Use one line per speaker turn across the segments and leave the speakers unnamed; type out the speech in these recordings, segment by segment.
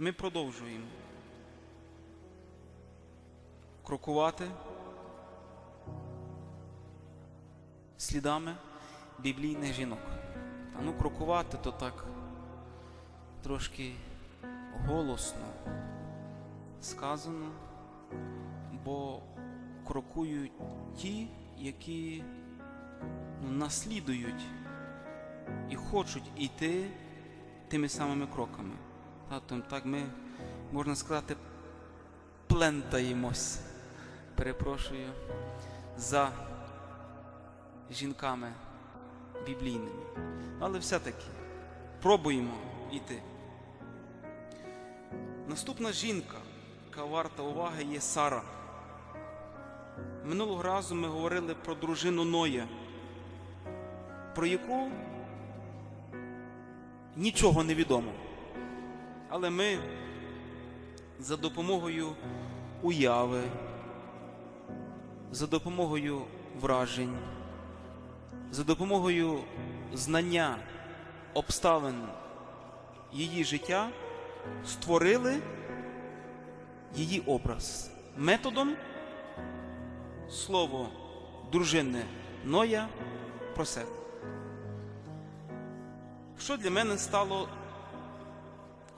ми продовжуємо крокувати слідами біблійних жінок. Та ну крокувати то так трошки голосно сказано, бо крокують ті, які ну, наслідують і хочуть йти тими самими кроками. Та, так ми, можна сказати, плентаємось. Перепрошую за жінками біблійними. Але все-таки пробуємо йти. Наступна жінка, яка варта уваги, є Сара. Минулого разу ми говорили про дружину Ноя, про яку нічого не відомо. Але ми за допомогою уяви, за допомогою вражень, за допомогою знання обставин її життя створили її образ методом слово дружини Ноя про себе. Що для мене стало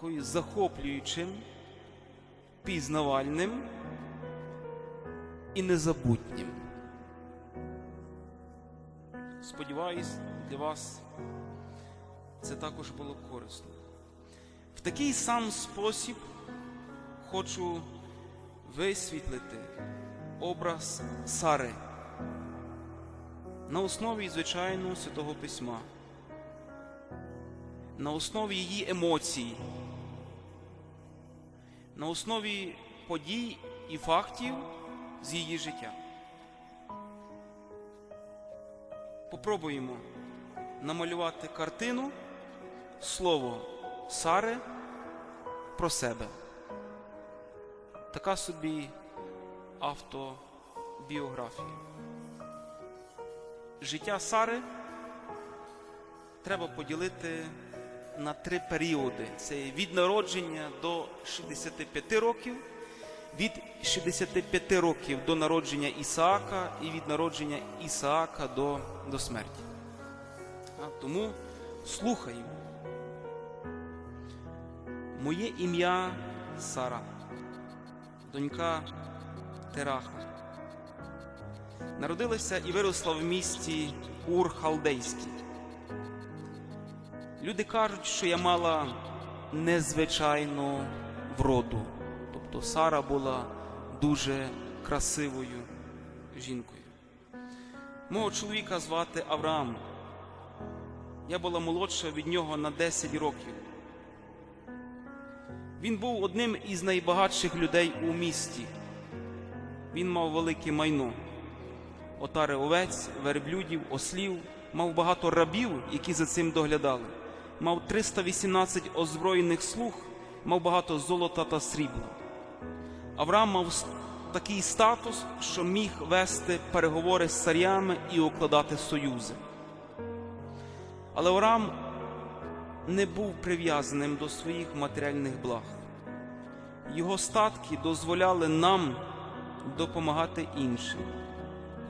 такою захоплюючим, пізнавальним і незабутнім. Сподіваюсь, для вас це також було корисно. В такий сам спосіб хочу висвітлити образ Сари на основі звичайного святого письма, на основі її емоцій, на основі подій і фактів з її життя. Попробуємо намалювати картину слово Сари про себе. Така собі автобіографія. Життя Сари треба поділити на три періоди: це від народження до 65 років, від 65 років до народження Ісаака і від народження Ісаака до, до смерті. А, тому слухаємо. Моє ім'я Сара, донька Тераха. Народилася і виросла в місті Ур Халдейський. Люди кажуть, що я мала незвичайну вроду. Тобто Сара була дуже красивою жінкою. Мого чоловіка звати Авраам. Я була молодша від нього на 10 років. Він був одним із найбагатших людей у місті. Він мав велике майно, отари овець, верблюдів, ослів, мав багато рабів, які за цим доглядали. Мав 318 озброєних слуг, мав багато золота та срібла. Авраам мав такий статус, що міг вести переговори з царями і укладати союзи. Але Авраам не був прив'язаним до своїх матеріальних благ. Його статки дозволяли нам допомагати іншим.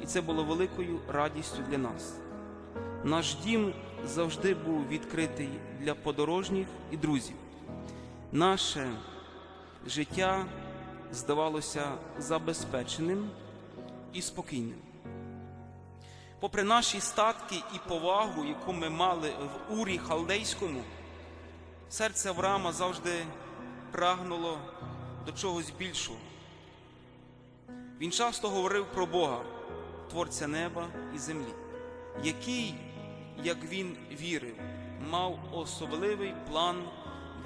І це було великою радістю для нас. Наш дім завжди був відкритий для подорожніх і друзів. Наше життя здавалося забезпеченим і спокійним. Попри наші статки і повагу, яку ми мали в урі халдейському, серце Авраама завжди прагнуло до чогось більшого. Він часто говорив про Бога, Творця неба і землі, який, як він вірив, мав особливий план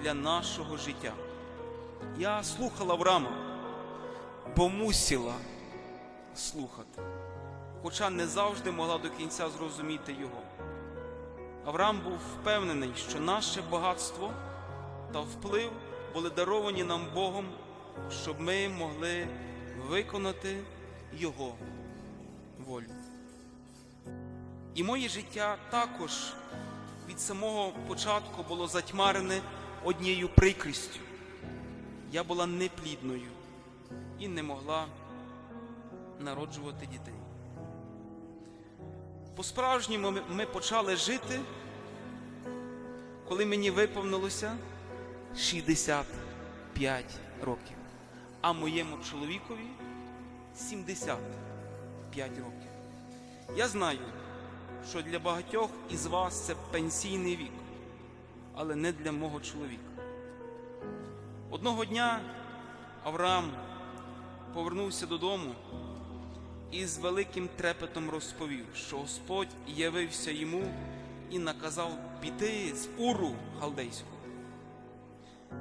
для нашого життя. Я слухала Авраама, бо мусила слухати хоча не завжди могла до кінця зрозуміти його. Авраам був впевнений, що наше багатство та вплив були даровані нам Богом, щоб ми могли виконати Його волю. І моє життя також від самого початку було затьмарене однією прикрістю. я була неплідною і не могла народжувати дітей. По-справжньому ми- почали жити, коли мені виповнилося 65 років, а моєму чоловікові 75 років. Я знаю, що для багатьох із вас це пенсійний вік, але не для мого чоловіка. Одного дня Авраам повернувся додому і з великим трепетом розповів, що Господь явився йому і наказав піти з Уру Халдейського.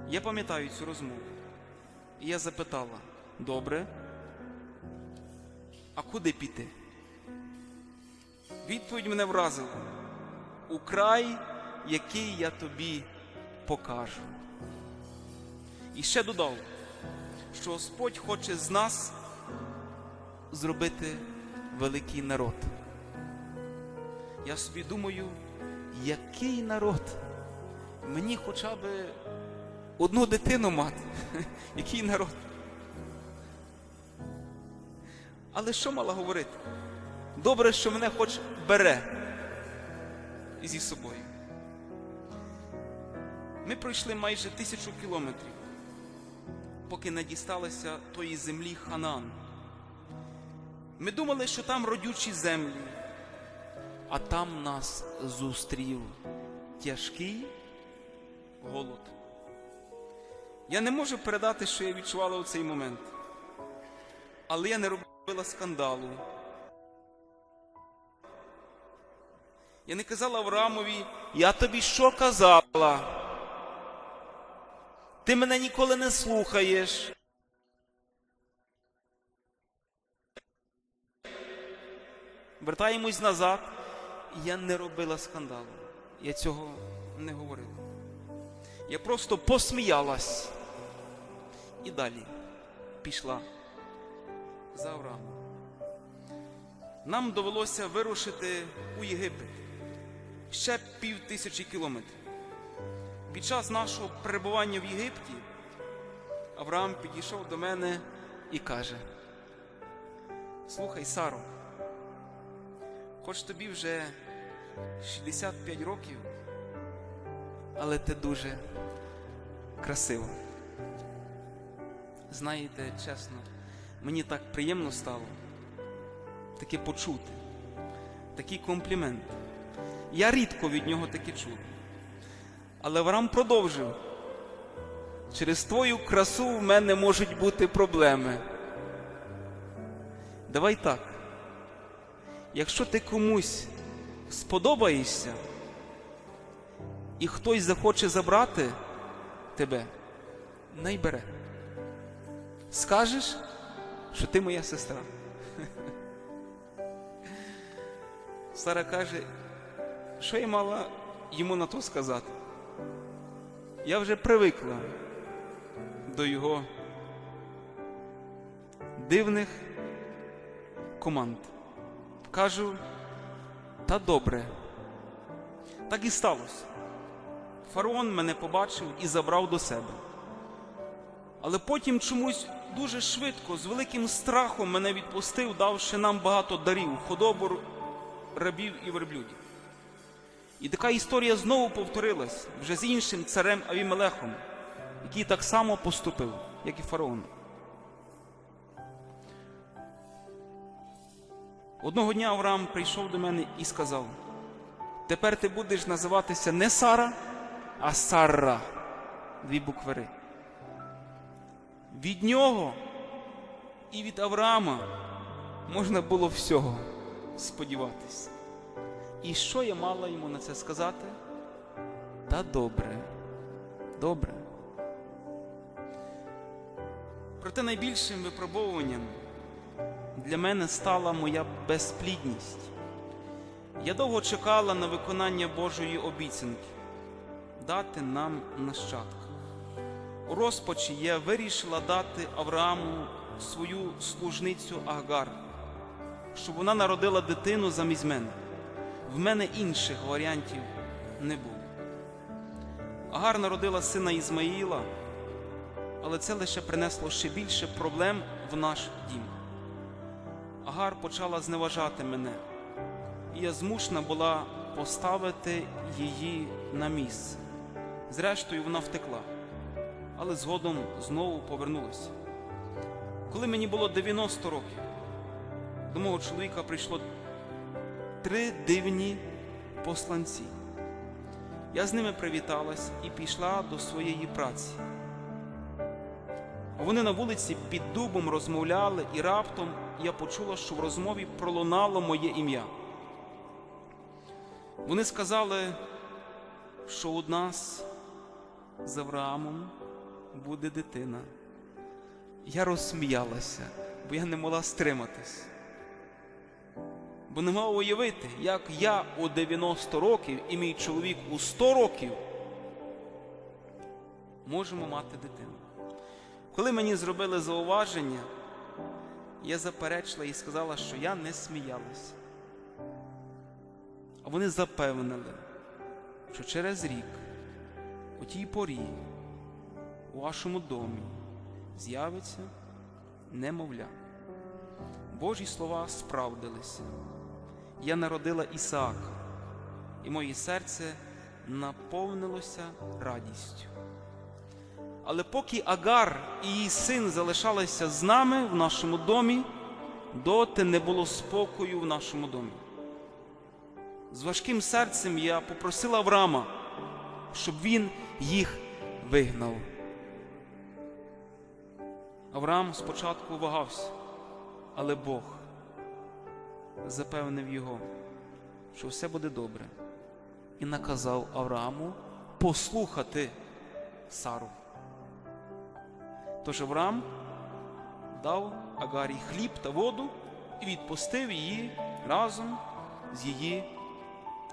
Я пам'ятаю цю розмову. І я запитала: добре, а куди піти? Відповідь мене вразила у край, який я тобі покажу. І ще додав, що Господь хоче з нас зробити великий народ. Я собі думаю, який народ? Мені хоча б одну дитину мати. Який народ? Але що мала говорити? Добре, що мене хоч бере зі собою. Ми пройшли майже тисячу кілометрів, поки не дісталися тої землі Ханаан. Ми думали, що там родючі землі, а там нас зустрів тяжкий голод. Я не можу передати, що я відчувала у цей момент, але я не робила скандалу. Я не казала Авраамові, я тобі що казала? Ти мене ніколи не слухаєш. Вертаємось назад. Я не робила скандалу. Я цього не говорила. Я просто посміялась і далі пішла за Авраамом. Нам довелося вирушити у Єгипет ще пів тисячі кілометрів. Під час нашого перебування в Єгипті Авраам підійшов до мене і каже: Слухай, Саро, хоч тобі вже 65 років, але ти дуже красива. Знаєте, чесно, мені так приємно стало таке почути, такий комплімент. Я рідко від нього таке чув. Але Авраам продовжив. Через твою красу в мене можуть бути проблеми. Давай так. Якщо ти комусь сподобаєшся, і хтось захоче забрати тебе, не бере. Скажеш, що ти моя сестра. Сара каже, що я мала йому на то сказати? Я вже привикла до його дивних команд. Кажу, та добре. Так і сталося. Фараон мене побачив і забрав до себе. Але потім чомусь дуже швидко, з великим страхом мене відпустив, давши нам багато дарів, худобу рабів і верблюдів. І така історія знову повторилась вже з іншим царем Авімелехом, який так само поступив, як і фараон. Одного дня Авраам прийшов до мене і сказав: Тепер ти будеш називатися не Сара, а Сарра. Дві буквари. Від нього і від Авраама можна було всього сподіватися. І що я мала йому на це сказати? Та добре, добре. Проте найбільшим випробовуванням для мене стала моя безплідність. Я довго чекала на виконання Божої обіцянки дати нам нащадка. У розпачі я вирішила дати Аврааму свою служницю Агар, щоб вона народила дитину замість мене. В мене інших варіантів не було. Агар народила сина Ізмаїла, Але це лише принесло ще більше проблем в наш дім. Агар почала зневажати мене, і я змушена була поставити її на місце. Зрештою, вона втекла, але згодом знову повернулася. Коли мені було 90 років, до мого чоловіка прийшло три дивні посланці. Я з ними привіталась і пішла до своєї праці. Вони на вулиці під дубом розмовляли, і раптом я почула, що в розмові пролунало моє ім'я. Вони сказали, що у нас з Авраамом буде дитина. Я розсміялася, бо я не могла стриматись. Бо не мав уявити, як я у 90 років і мій чоловік у 100 років можемо мати дитину. Коли мені зробили зауваження, я заперечила і сказала, що я не сміялася. А вони запевнили, що через рік, у тій порі, у вашому домі з'явиться немовля. Божі слова справдилися. Я народила Ісаака, і моє серце наповнилося радістю. Але поки Агар і її син залишалися з нами в нашому домі, доти не було спокою в нашому домі. З важким серцем я попросила Авраама, щоб він їх вигнав. Авраам спочатку вагався, але Бог запевнив його, що все буде добре, і наказав Аврааму послухати Сару. Тож Авраам дав Агарі хліб та воду і відпустив її разом з її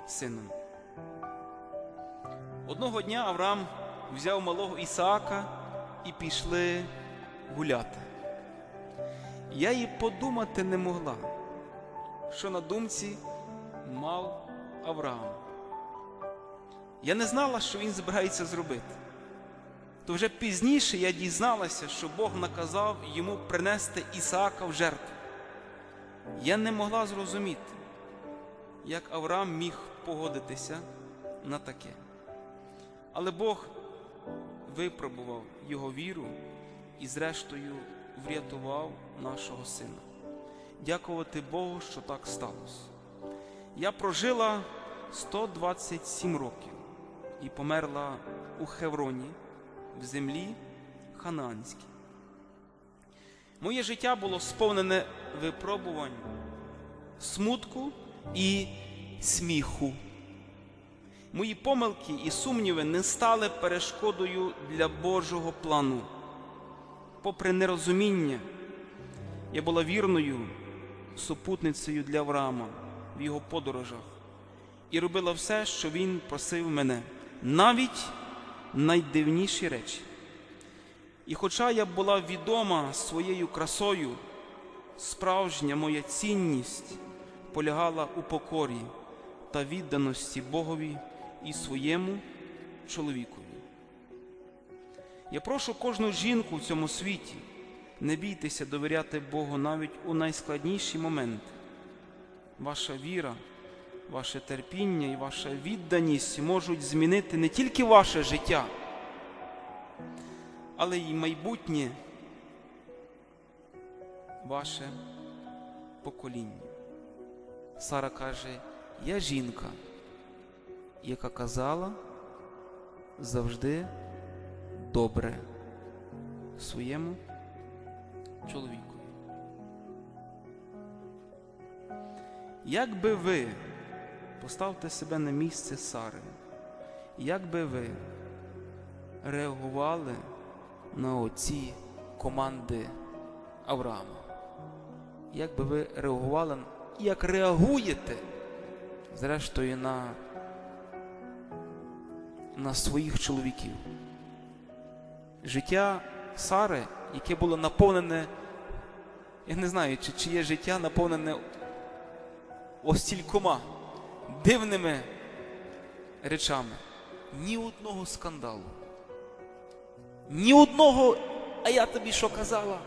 сином. Одного дня Авраам взяв малого Ісаака і пішли гуляти. Я їй подумати не могла, що на думці мав Авраам. Я не знала, що він збирається зробити. То вже пізніше я дізналася, що Бог наказав йому принести Ісаака в жертву. Я не могла зрозуміти, як Авраам міг погодитися на таке. Але Бог випробував його віру і, зрештою, врятував нашого сина. Дякувати Богу, що так сталося. Я прожила 127 років і померла у Хевроні в землі Ханаанській. Моє життя було сповнене випробувань, смутку і сміху. Мої помилки і сумніви не стали перешкодою для Божого плану. Попри нерозуміння, я була вірною супутницею для Авраама в його подорожах і робила все, що він просив мене, навіть найдивніші речі. І хоча я була відома своєю красою, справжня моя цінність полягала у покорі та відданості Богові і своєму чоловікові. Я прошу кожну жінку в цьому світі не бійтеся довіряти Богу навіть у найскладніші моменти. Ваша віра, ваше терпіння і ваша відданість можуть змінити не тільки ваше життя, але й майбутнє ваше покоління. Сара каже, я жінка, яка казала завжди добре своєму чоловікові. Як би ви поставте себе на місце Сари, як би ви реагували на оці команди Авраама? Як би ви реагували як реагуєте, зрештою, на, на своїх чоловіків? Життя Сари, яке було наповнене, я не знаю, чи, чи є життя наповнене ось стількома дивними речами. Ні одного скандалу, ні одного а я тобі що казала?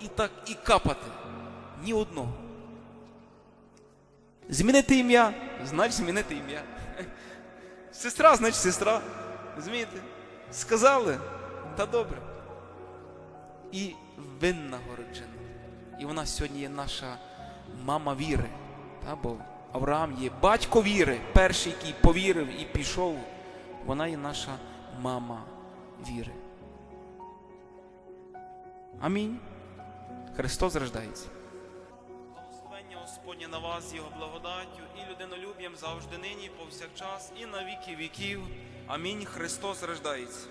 І так і капати. Ні одного. Змінити ім'я, значить змінити ім'я. Сестра, значить сестра. Змієте? Сказали, та добре. І винна городжена. І вона сьогодні є наша мама віри. Та, бо Авраам є батько віри, перший, який повірив і пішов. Вона є наша мама віри. Амінь. Христос рождається. Благословення Господнє на вас, Його благодаттю і людинолюб'ям завжди нині, повсякчас, і на віки віків. Амінь. Христос рождається.